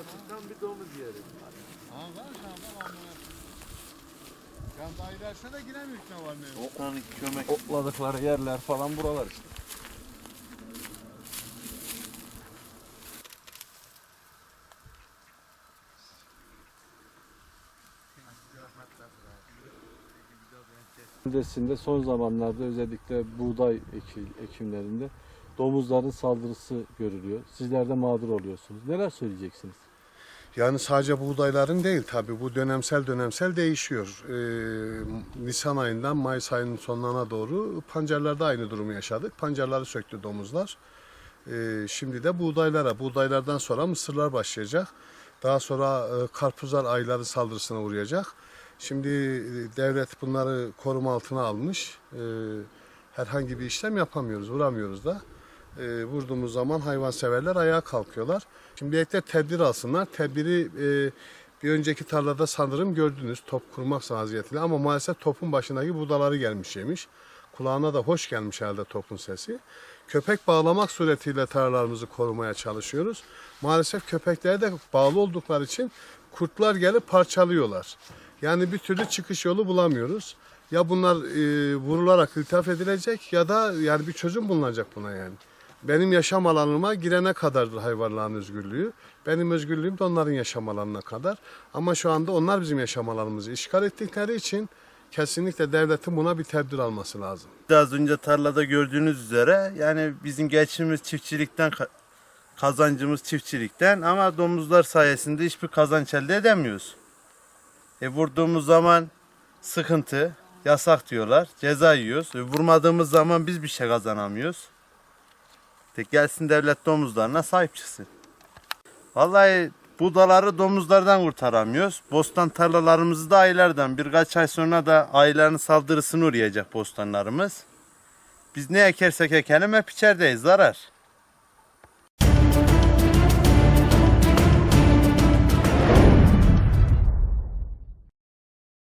Burası tam bir domuz yeri. Ha var şamba mı? De giremiyoruz ne var ne yok. Yani kömek. Okladıkları yerler falan buralar işte. Öncesinde son zamanlarda özellikle buğday eki- ekimlerinde domuzların saldırısı görülüyor. Sizler de mağdur oluyorsunuz. Neler söyleyeceksiniz? Yani sadece buğdayların değil tabi bu dönemsel dönemsel değişiyor. Ee, Nisan ayından Mayıs ayının sonlarına doğru pancarlarda aynı durumu yaşadık. Pancarları söktü domuzlar. Ee, şimdi de buğdaylara, buğdaylardan sonra mısırlar başlayacak. Daha sonra e, karpuzlar ayları saldırısına uğrayacak. Şimdi e, devlet bunları koruma altına almış. Ee, herhangi bir işlem yapamıyoruz, vuramıyoruz da. Ee, vurduğumuz zaman hayvanseverler ayağa kalkıyorlar. Şimdilikle tedbir alsınlar. Tedbiri e, bir önceki tarlada sanırım gördünüz top kurmak vaziyetiyle ama maalesef topun başındaki budaları gelmiş yemiş. Kulağına da hoş gelmiş herhalde topun sesi. Köpek bağlamak suretiyle tarlalarımızı korumaya çalışıyoruz. Maalesef köpeklere de bağlı oldukları için kurtlar gelip parçalıyorlar. Yani bir türlü çıkış yolu bulamıyoruz. Ya bunlar e, vurularak iltihap edilecek ya da yani bir çözüm bulunacak buna yani. Benim yaşam alanıma girene kadardır hayvanların özgürlüğü. Benim özgürlüğüm de onların yaşam alanına kadar. Ama şu anda onlar bizim yaşam alanımızı işgal ettikleri için kesinlikle devletin buna bir tedbir alması lazım. Az önce tarlada gördüğünüz üzere yani bizim geçimimiz çiftçilikten ka- kazancımız çiftçilikten ama domuzlar sayesinde hiçbir kazanç elde edemiyoruz. E vurduğumuz zaman sıkıntı, yasak diyorlar, ceza yiyoruz. E, vurmadığımız zaman biz bir şey kazanamıyoruz. De gelsin devlet domuzlarına sahip çıksın. Vallahi budaları domuzlardan kurtaramıyoruz. Bostan tarlalarımızı da aylardan birkaç ay sonra da ayların saldırısına uğrayacak bostanlarımız. Biz ne ekersek ekelim hep içerideyiz zarar.